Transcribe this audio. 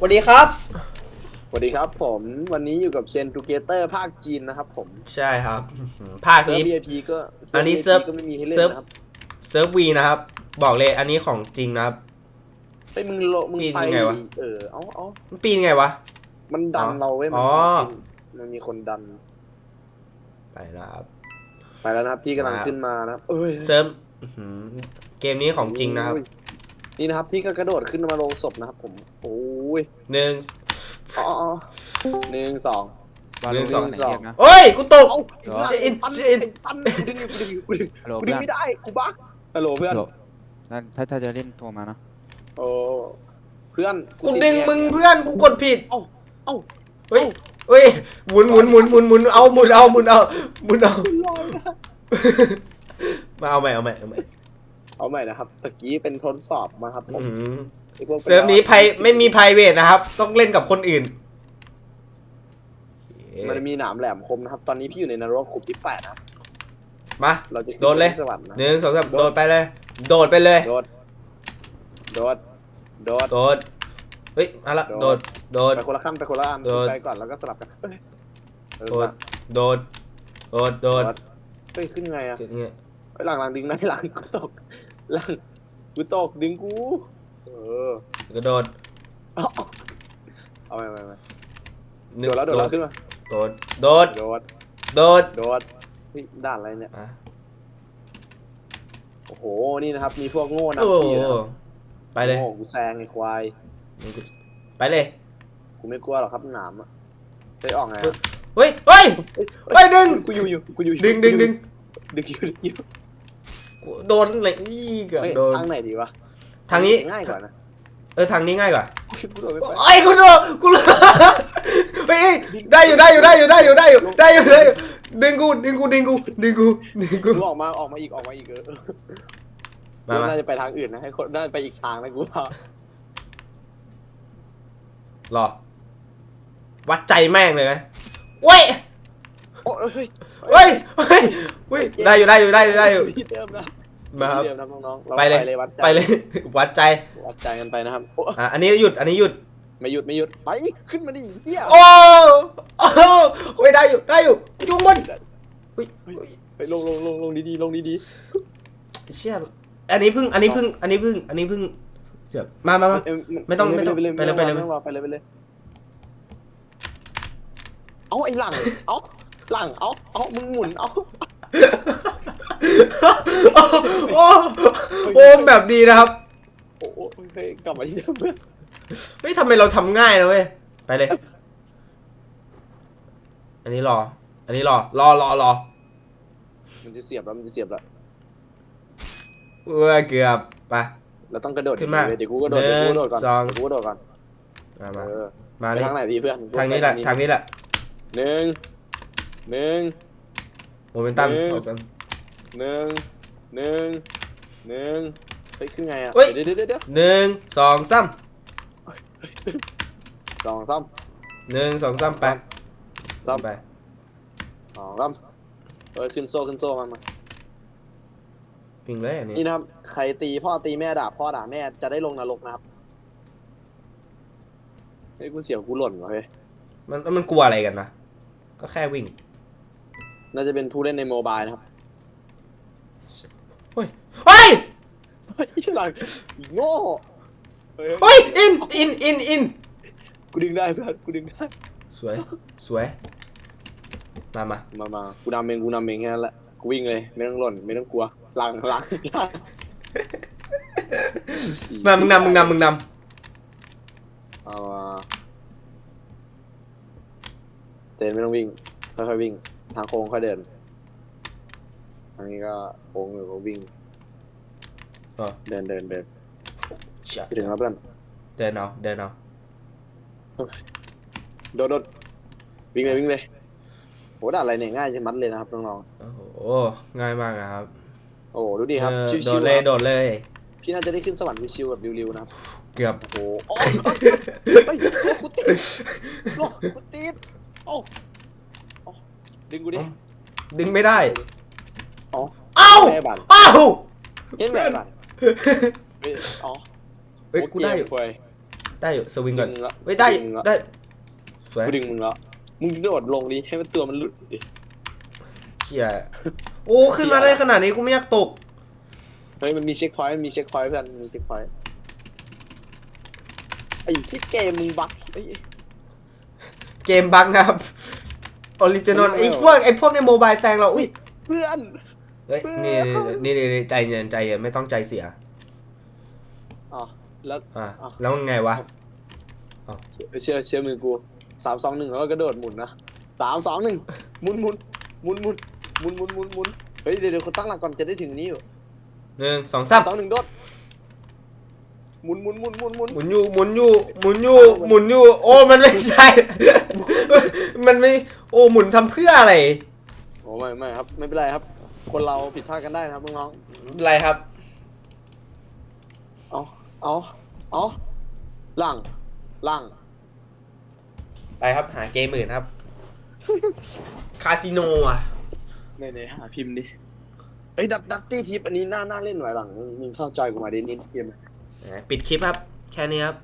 สวัสดีครับ สวัสดีครับผมวันนี้อยู่กับเชนทูเกเตอร์ภาคจีนนะครับผมใช่ครับภาคเซิร์ฟ นี้ VIP ก็อันนี้ VIP เซิร์ฟก็ไม่มีให้เล่นเซิร์ฟนะครับเซิร์ฟวีนะครับ บอกเลยอันนี้ของจริงนะครับไอ้ยมึงโลมึงปีนไปยังไงวะ เออเอาเอามันปีนไงวะ มันดันอ๋อเราเว้ยมัอ๋อมันมีคนดันไปแล้วครับ ไปแล้วนะครับพี่กำลังมา ขึ้นมานะครับเอ้ย เซิร์ฟอื้อหือเกมนี้ของจริงนะครับโอ้ยนี่นะครับพี่ก็กระโดดขึ้นมาลงศพนะครับผม โอ้ ยหนึ่งอ๋ออ๋อหนึ่งสองวาหนึ่โลงสอง ไหนเรียกนะโอ้ย กูตก เอ้าเหรอไอ้ชินปันชินไอ้ปันดึงอยู่กูดึงอยู่กูดึงฮัลโหลกูดึเพื่งอนไม่ได้กูบักฮัลโหลเพื่อนฮัลโหลนั่นถ้าถ้าจะเล่นโทรมานะโอ้เพื่อนกูติดึงเนี่ยมึงเพื่อน กูกดผิด เอ้าเอ้าเฮ้ย เฮ้ย หมุนหมุนหมุนหมุนหมุนเอาหมุนเอาหมุนเอาหมุนเอามาเอาใหม่เอาใหม่เอาใหม่เอาใหม่นะครับตะกี้เป็นทดสอบมาครับผมอื้อหือไอ้ พวกเซิร์ฟนี้ไพไม่มีไพรเวทนะครับ ต้องเล่นกับคนอื่น มันมีหนามแหลมคมนะครับ ตอนนี้พี่อยู่ในนรกขุมที่แปดนะครับมาเราจะขึ้โดดเลยไปที่สวรรค์นะหนึ่งสองสามโดดไปเลย โดดไปเลย โดด โดด โดด โดด เฮ้ยมาละโดโดดดโดด ไปคนละขั้นไปคนละอันโดดไปก่อนแล้วก็สลับกันเอ้ยเออโดด โดด โดด โดดเฮ้ยขึ้นไงอะอย่างเงี้ยไอ้ยหลังหลังดึงนะหลังกูตกหลังกูตกดึงกู เออกระโดดเอาเอาไปไปไปหโดดแล้วโดดแล้วขึ้นมาโดดโดดโดดโดดโดดเฮ้ยด่านอะไรเนี่ยอะโอ้โหนี่นะครับ มีพวกโง่นะโอ้โหพี่นะครับไปเลยโง่กูแซงไอ้ควายไปเลยกูไม่กลัวหรอกครับหนามอะเฮ้ยออกไงอะเฮ้ยเฮ้ยเฮ้ยดึงกูอยู่อยู่กูอยู่ดึงดึงดึงดึงอยู่ดึงอยู่กูโดนเลยอีเกือบเฮ้ยโดนทางไหนดีวะ ทางนี้ ง่ายกว่านะเออทางนี้ง่ายกว่ากูโดดไม่ไป ไอ้ยกูโดนกูโดนเฮ้ยเฮ้ยได้อยู่ได้อยู่ได้อยู่ได้อยู่ได้อยู่ได้อยู่ได้อยู่ดึงกูดึงกูดึงกูดึงกูดึงกูกูออกมาออกมาอีกออกมาอีกเออมามาน่าจะไปทางอื่นนะให้คนน่าจะไปอีกทางนะกูว่ารอ วัดใจแม่งเลยไหมเว้ยโอ้เฮ้ยเฮ้ยเฮ้ยเฮ้ยได้อยู่ได้อยู่ได้อยู่ได้อยู่ที่เดิมนะ มาครับที่เดิมนะน้องๆราไปเลย วัดใจไปเลย วัดใจ วัดใจกันไปนะครับโอ้อะ อันนี้หยุด อันนี้หยุด ไม่หยุดไม่หยุดไปขึ้นมาดิเหี้ยโอ้โอ้โอ้ยได้อยู่ ได้อยู่กูอยู่ข้างบนเฮ้ยเฮ้ยไปลงลงลงลงดีๆลงดีเชี่ยอันนี้เพิ่ง อันนี้เพิ่ง อันนี้เพิ่ง อันนี้เพิ่งเสียบมามาๆมาเอ้ยไม่ต้องไม่ต้องไปเลยไปเลยไปเลย ไม่ต้องรอไปเลยไปเลยเอาไอ้หลังเอาหลังเอาเอามึงหมุนเอาโอ้ โอ้โอ้แบบดีนะครับโอ้โหเฮ้ยกลับมาที่เดิมเพื่อนเฮ้ยทำไมเราทำง่ายนะเว้ยไปเลย อันนี้รอ อันนี้รอ รอรอรอมันจะเสียบแล้วมันจะเสียบแล้วเออเกือบไป เราต้องกระโดดขึ้นมาเดี๋ยวกูกระโดดเดี๋ยวกูกระโดดก่อนหนึ่งสองเดี๋ยวกูกระโดดก่อนมาเอมาอมาไปนี่ทางไหนดีเพื่อนทางนี้แหละทางนี้แหละหนึ่งหนึ่งโมเมนตัม หนึ่งออกกันหนึ่งหนึ่งหนึ่งเฮ้ยขึ้นไงอะเฮ้ย เดี๋ยวเดี๋ยวเดี๋ยวเดี๋ยวหนึ่งสองสามสองสามหนึ่งสองสามไปสามไปสองสามเฮ้ยขึ้นโซ่ขึ้นโซ่มามาพิงเลยอันนี้นี่นะครับใครตีพ่อตีแม่ด่าพ่อด่าแม่จะได้ลงนรกนะครับเฮ้ยกูเสียวกูหล่นวะเฮ้ยมันมันกลัวอะไรกันนะก็แค่วิ่งน่าจะเป็นผู้เล่นในโมบายนะครับเฮ้ย เฮ้ย เฮ้ยหลังโง่เฮ้ยเฮ้ย อิน อิน อิน อิน กูดึงได้เพื่อนกูดึงได้สวย สวย มามามามากูนำเองกูนำเองแค่นั้นแหละกูวิ่งเลยไม่ต้องหล่นไม่ต้องกลัวหลังหลังหลังมามึงนำมึงนำมึงนเอามาเจนไม่ต้องวิ่งค่อยๆวิ่ง ทางโค้งค่อยเดิน ทางนี้ก็โค้งอยู่ก็วิ่งำอ๋อเดินเดินเดินเชี่ยไปถึงแล้วเพื่อนเดินเอาเดินเอาโดดโดดวิ่งเลยวิ่งเลยโหด่าอะไรเนี่ยง่ายจะมัดเลยนะครับน้องโอ้โหง่ายมากนะครับๆโอ้โหดูดิครับเออชิโดวดๆเลยครับโดดเลย พี่น่าจะได้ขึ้นสวรรค์ชิวๆแบบริวๆนะครับเกือบ โอ้โหโอ้ยเฮ้ยกูติดโลกกูติดโอ้โอ้ดึงกูดิเอ้าดึงไม่ได้อ๋อ เอ้าแม่บันเอ้าเห็นแม่บันเฮ้ยอ๋อเฮ้ยกูได้อยู่เว้ยได้อยู่สวิงก่อนดึงละเฮ้ยได้ดึงละได้สวยกูดึงมึงแล้วมึงโดดลงดิให้มันตัวมันหลุดดิเฮียโอ้ขึ้นมาได้ขนาดนี้กูไม่อยากตกเฮ้ยมันมีเช็คพอยต์มันมีเช็คพอยต์เพื่อนมีเช็คพอยต์ไอ้ที่เกมมึงบั๊กไอ้เกมบังนะครับออริจินอลไม่ไอ้เอาพวกไอ้พวกในโมบายแซงเราอุ้ยเพื่อน เฮ้ยนี่นี่นี่นี่ใจเย็นใจเย็นไม่ต้องใจเสีย อ๋อแล้วอะอ้าวแล้วไงวะเชื่อเชื่อมือกูสามสองหนึ่งแล้วก็กระโดดหมุนนะสามสองหนึ่งหมุนหมุนหมุนหมุนหมุนหมุนหมุนหมุนเฮ้ยเดี๋ยวเดี๋ยวคนตั้งหลักก่อนจะได้ถึงนี้อยู่หนึ่งสองสามสองหนึ่งโดดหมุนหมุนหมุนหมุนหมุนหมุนอยู่หมุนอยู่หมุนอยู่หมุนอยู่ โอ้มันไม่ใช่ มันไม่โอ้หมุนทำเพื่ออะไรโอ้ไม่ไม่ครับไม่เป็นไรครับ คนเราผิดพลาดกันได้นะครับน้องอะไรครับ ๆเอาเอาเอาล่างล่างไปครับหาเกมอื่นครับ คาสิโนอะในในหาพิมพ์ดิเอ้ยดัตดัตตี้ทิปอันนี้น่าน่าเล่นไว้หลังมึงมึงเข้าใจกูมาดินิดเกม ปิดคลิปครับ แค่นี้ครับ